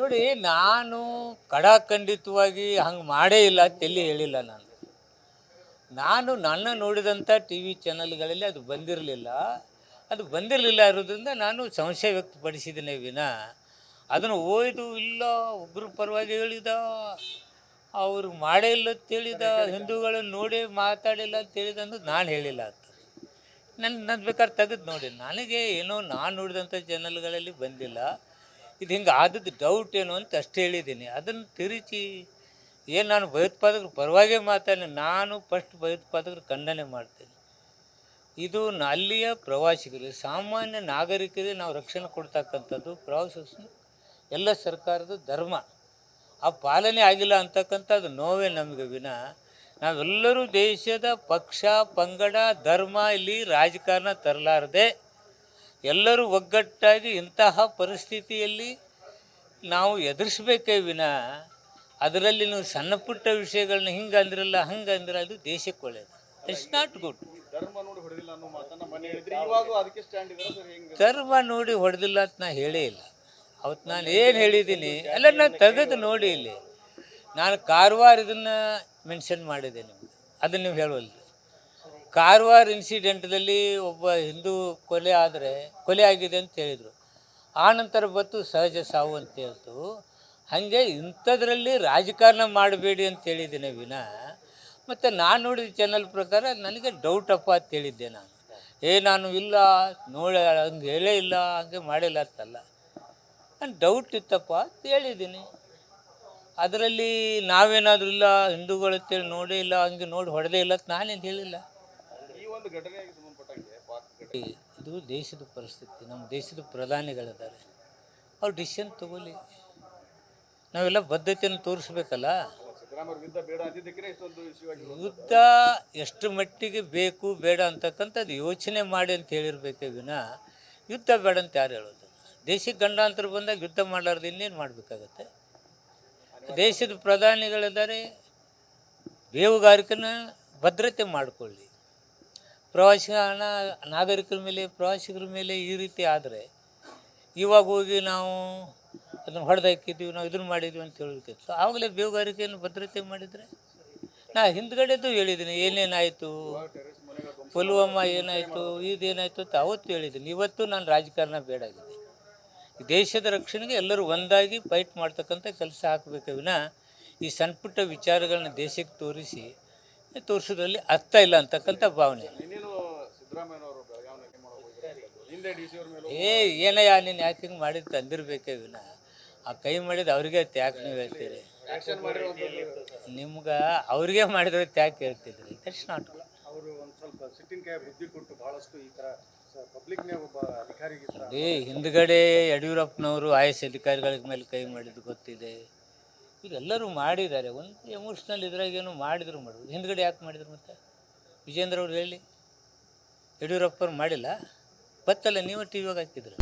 ನೋಡಿ, ನಾನು ಕಡಾಖಂಡಿತವಾಗಿ ಹಂಗೆ ಮಾಡೇ ಇಲ್ಲ, ತೆಲ್ಲಿ ಹೇಳಿಲ್ಲ ನಾನು. ನಾನು ನನ್ನ ನೋಡಿದಂಥ ಟಿ ವಿ ಚಾನಲ್ಗಳಲ್ಲಿ ಅದು ಬಂದಿರಲಿಲ್ಲ. ಅದು ಬಂದಿರಲಿಲ್ಲ ಇರೋದ್ರಿಂದ ನಾನು ಸಂಶಯ ವ್ಯಕ್ತಪಡಿಸಿದ್ದೇನೆ ವಿನ. ಅದನ್ನು ಓಯ್ದು, ಇಲ್ಲ ಒಬ್ಬರು ಪರವಾಗಿ ಹೇಳಿದ, ಅವರು ಮಾಡೇ ಇಲ್ಲ ಅಂತ ಹೇಳಿದ ಹಿಂದೂಗಳನ್ನು ನೋಡಿ ಮಾತಾಡಿಲ್ಲ ಅಂತ ಅನ್ನೋದು ನಾನು ಹೇಳಿಲ್ಲ ಅಂತ. ನನ್ನ ನನ್ನ ಬೇಕಾದ್ರೆ ತೆಗೆದು ನೋಡಿ. ನನಗೆ ಏನೋ ನಾನು ನೋಡಿದಂಥ ಚಾನಲ್ಗಳಲ್ಲಿ ಬಂದಿಲ್ಲ. ಇದು ಹಿಂಗೆ ಆದದ್ದು ಡೌಟ್ ಏನು ಅಂತ ಅಷ್ಟೇ ಹೇಳಿದ್ದೀನಿ. ಅದನ್ನು ತಿರುಚಿ, ಏನು ನಾನು ಭಯೋತ್ಪಾದಕರು ಪರವಾಗೇ ಮಾತಾಡಲಿ, ನಾನು ಫಸ್ಟ್ ಭಯೋತ್ಪಾದಕರು ಖಂಡನೆ ಮಾಡ್ತೇನೆ. ಇದು ಅಲ್ಲಿಯ ಪ್ರವಾಸಿಗರು, ಸಾಮಾನ್ಯ ನಾಗರಿಕರಿಗೆ ನಾವು ರಕ್ಷಣೆ ಕೊಡ್ತಕ್ಕಂಥದ್ದು ಪ್ರವಾಸ ಎಲ್ಲ ಸರ್ಕಾರದ ಧರ್ಮ. ಆ ಪಾಲನೆ ಆಗಿಲ್ಲ ಅಂತಕ್ಕಂಥದ್ದು ನೋವೇ ನಮಗೆ ವಿನ. ನಾವೆಲ್ಲರೂ ದೇಶದ ಪಕ್ಷ, ಪಂಗಡ, ಧರ್ಮ ಇಲ್ಲಿ ರಾಜಕಾರಣ ತರಲಾರದೆ ಎಲ್ಲರೂ ಒಗ್ಗಟ್ಟಾಗಿ ಇಂತಹ ಪರಿಸ್ಥಿತಿಯಲ್ಲಿ ನಾವು ಎದುರಿಸ್ಬೇಕೇ ವಿನ ಅದರಲ್ಲಿ ನೀವು ಸಣ್ಣ ಪುಟ್ಟ ವಿಷಯಗಳನ್ನ ಹಿಂಗೆ ಅಂದ್ರಲ್ಲ ಹಂಗೆ ಅಂದ್ರೆ ಅದು ದೇಶಕ್ಕೆ ಒಳ್ಳೆಯದು ಇಟ್ಸ್ ನಾಟ್ ಗುಡ್ ಧರ್ಮ ನೋಡಿ ಹೊಡೆದಿಲ್ಲ ಅಂತ ನಾ ಹೇಳೇ ಇಲ್ಲ. ಅವತ್ತು ನಾನು ಏನು ಹೇಳಿದ್ದೀನಿ ಅಲ್ಲ ನಾನು ತೆಗೆದು ನೋಡಿ ಇಲ್ಲಿ. ನಾನು ಕಾರವಾರ ಇದನ್ನು ಮೆನ್ಷನ್ ಮಾಡಿದೆ ನಿಮ್ಗೆ. ಅದನ್ನು ನೀವು ಹೇಳುವಲ್ಲಿ ಕಾರವಾರ ಇನ್ಸಿಡೆಂಟ್ದಲ್ಲಿ ಒಬ್ಬ ಹಿಂದೂ ಕೊಲೆ ಆದರೆ, ಕೊಲೆ ಆಗಿದೆ ಅಂತ ಹೇಳಿದರು. ಆ ನಂತರ ಬತ್ತು ಸಹಜ ಸಾವು ಅಂತ ಹೇಳ್ತು. ಹಾಗೆ ಇಂಥದ್ರಲ್ಲಿ ರಾಜಕಾರಣ ಮಾಡಬೇಡಿ ಅಂತ ಹೇಳಿದ್ದೇನೆ ವಿನ. ಮತ್ತು ನಾನು ನೋಡಿದ ಚಾನಲ್ ಪ್ರಕಾರ ನನಗೆ ಡೌಟ್ ಅಪ್ಪ ಅಂತ ಹೇಳಿದ್ದೆ ನಾನು. ಏ, ನಾನು ಇಲ್ಲ, ನೋಡಿ, ಹಂಗೆ ಹೇಳೇ ಇಲ್ಲ, ಹಂಗೆ ಮಾಡಿಲ್ಲ ಅಂತಲ್ಲ. ನಾನು ಡೌಟ್ ಇತ್ತಪ್ಪ ಅಂತ ಹೇಳಿದ್ದೀನಿ. ಅದರಲ್ಲಿ ನಾವೇನಾದರೂ ಇಲ್ಲ, ಹಿಂದೂಗಳು ಅಂತೇಳಿ ನೋಡೇ ಇಲ್ಲ, ಹಂಗೆ ನೋಡಿ ಹೊಡೆದೇ ಇಲ್ಲ ಅಂತ ನಾನೇನು ಹೇಳಿಲ್ಲ. ಇದು ದೇಶದ ಪರಿಸ್ಥಿತಿ ನಮ್ಮ ದೇಶದ ಪ್ರಧಾನಿಗಳಿದ್ದಾರೆ. ಅವ್ರು ಡಿಸಿಷನ್ ತಗೊಳ್ಳಿ. ನಾವೆಲ್ಲ ಬದ್ಧತೆಯನ್ನು ತೋರಿಸ್ಬೇಕಲ್ಲ? ಯುದ್ಧ ಎಷ್ಟು ಮಟ್ಟಿಗೆ ಬೇಕು ಬೇಡ ಅಂತಕ್ಕಂಥದ್ದು ಯೋಚನೆ ಮಾಡಿ ಅಂತ ಹೇಳಿರ್ಬೇಕೇ ವಿನ ಯುದ್ಧ ಬೇಡ ಅಂತ ಯಾರು ಹೇಳೋದು ದೇಶಕ್ಕೆ ಗಂಡಾಂತರ ಬಂದಾಗ ಯುದ್ಧ ಮಾಡಲಾರ್ದು ಇನ್ನೇನು ಮಾಡಬೇಕಾಗತ್ತೆ? ದೇಶದ ಪ್ರಧಾನಿಗಳಿದ್ದಾರೆ. ಬೇಹುಗಾರಿಕೆನ ಭದ್ರತೆ ಮಾಡಿಕೊಳ್ಳಿ. ಪ್ರವಾಸಿ ನಾಗರಿಕರ ಮೇಲೆ, ಪ್ರವಾಸಿಗರ ಮೇಲೆ ಈ ರೀತಿ ಆದರೆ ಇವಾಗ ಹೋಗಿ ನಾವು ಅದನ್ನು ಹೊಡೆದಾಕಿದ್ದೀವಿ, ನಾವು ಇದನ್ನು ಮಾಡಿದ್ವಿ ಅಂತ ಹೇಳೋದಕ್ಕಿತ್ತು ಆವಾಗಲೇ ಬೇಹುಗಾರಿಕೆಯನ್ನು ಭದ್ರತೆ ಮಾಡಿದರೆ ನಾ ಹಿಂದ್ಗಡೆದು ಹೇಳಿದ್ದೀನಿ, ಏನೇನಾಯಿತು, ಪುಲ್ವಾಮಾ ಏನಾಯಿತು, ಇದೇನಾಯಿತು ಅಂತ ಅವತ್ತು ಹೇಳಿದ್ದೀನಿ. ಇವತ್ತು ನಾನು ರಾಜಕಾರಣ ಬೇಡಾಗಿದೆ ದೇಶದ ರಕ್ಷಣೆಗೆ ಎಲ್ಲರೂ ಒಂದಾಗಿ ಫೈಟ್ ಮಾಡ್ತಕ್ಕಂಥ ಕೆಲಸ ಹಾಕಬೇಕು ವಿನ ಈ ಸಣ್ಣ ಪುಟ್ಟ ವಿಚಾರಗಳನ್ನ ದೇಶಕ್ಕೆ ತೋರಿಸಿ, ತೋರಿಸೋದ್ರಲ್ಲಿ ಅರ್ಥ ಇಲ್ಲ ಅಂತಕ್ಕಂಥ ಭಾವನೆ. ಏ ಏನಯ್ಯ ನೀನು ಯಾಕೆ ಹಿಂಗೆ ಮಾಡಿದ್ದು ತಂದಿರ್ಬೇಕೇ ವಿನ ಆ ಕೈ ಮಾಡಿದ ಅವ್ರಿಗೆ ತ್ಯಾಕ್ ನೀವು ಹೇಳ್ತೀರಿ. ನಿಮ್ಗೆ ಅವ್ರಿಗೆ ಮಾಡಿದ್ರೆ ತ್ಯಾಕ್ ಹೇಳ್ತಿದ್ರಿ. ದಟ್ಸ್ ನಾಟ್ ಏ ಹಿಂದ್ಗಡೆ ಯಡಿಯೂರಪ್ಪನವರು ಐ ಎಸ್ ಅಧಿಕಾರಿಗಳ ಮೇಲೆ ಕೈ ಮಾಡಿದ್ದು ಗೊತ್ತಿದೆ. ಇದೆಲ್ಲರೂ ಮಾಡಿದ್ದಾರೆ. ಒಂದು ಎಮೋಷ್ನಲ್ ಇದ್ರಾಗೇನು ಮಾಡಿದ್ರು ಮಾಡೋದು ಹಿಂದ್ಗಡೆ ಯಾಕೆ ಮಾಡಿದ್ರು ಮತ್ತೆ? ವಿಜೇಂದ್ರ ಅವ್ರು ಹೇಳಿ. ಯಡಿಯೂರಪ್ಪರು ಮಾಡಿಲ್ಲ. ಬತ್ತಲ್ಲ ನೀವು ಟಿ ವಿಯಾಗ ಹಾಕಿದ್ರು.